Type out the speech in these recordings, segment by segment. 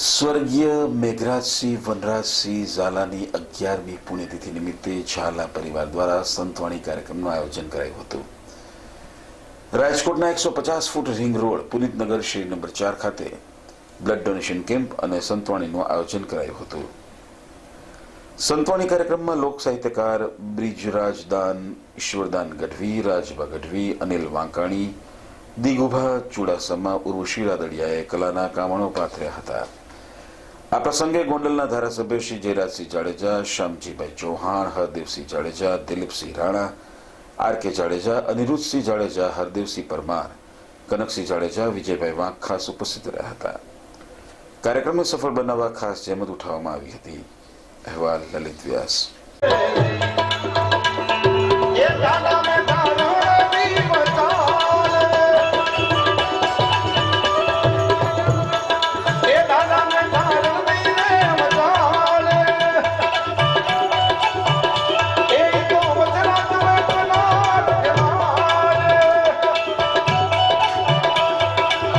સ્વર્ગીય મેઘરાજસિંહ વનરાજસિંહ ઝાલાની અગિયારમી પુણ્યતિથિ નિમિત્તે ઝાલા પરિવાર દ્વારા સંતવાણી કાર્યક્રમનું આયોજન કરાયું હતું. રાજકોટના એકસો પચાસ foot ring road, Punitnagar street number ચાર ખાતે બ્લડ ડોનેશન કેમ્પ અને સંતવાણીનું આયોજન કરાયું હતું. સંતવાણી કાર્યક્રમમાં લોક સાહિત્યકાર બ્રિજરાજ દાન, ઈશ્વરદાન ગઢવી, રાજભા ગઢવી, અનિલ વાંકાણી, દિગુભા ચુડાસમા, ઉર્વશી રાદડિયાએ કલાના કામણો પાથર્યા હતા. આ પ્રસંગે ગોંડલના ધારાસભ્ય શ્રી જયરાજસિંહ જાડેજા, શ્યામજીભાઈ ચૌહાણ હરદેવસિંહ જાડેજા, દિલીપસિંહ રાણા, આર કે જાડેજા, અનિરુદ્ધસિંહ જાડેજા હરદેવસિંહ પરમાર, કનકસિંહ જાડેજા, વિજયભાઈ વાંક ખાસ ઉપસ્થિત રહ્યા હતા. કાર્યક્રમને સફળ બનાવવા ખાસ જહેમત ઉઠાવવામાં આવી હતી. અહેવાલ લલિત વ્યાસ.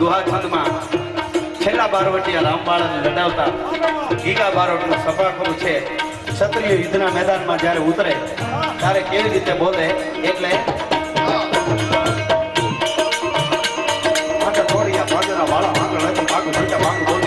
દુહા છંદમાં છેલ્લા બારવટિયા રામબાળને લડાવતા ગીગા બારોટનું સફાખરું છે. ક્ષત્રિય યુદ્ધના મેદાનમાં જ્યારે ઉતરે, ત્યારે કેવી રીતે બોલે? એટલે ભાગના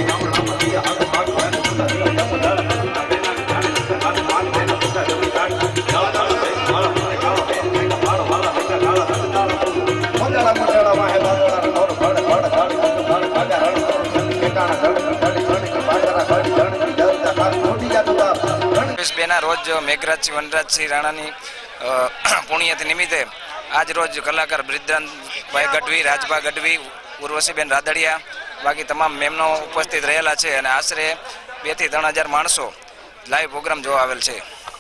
બેના રોજ મેઘરાજસિંહ, વનરાજસિંહ રાણાની પુણ્યતિ નિમિત્તે આજ રોજ કલાકાર બ્રિદ્રાનભાઈ ગઢવી, રાજભા ગઢવી, ઉર્વશીબેન રાદડિયા બાકી તમામ મેમનો ઉપસ્થિત રહેલા છે અને આશરે બેથી ત્રણ હજાર માણસો લાઈવ પ્રોગ્રામ જોવા આવેલ છે.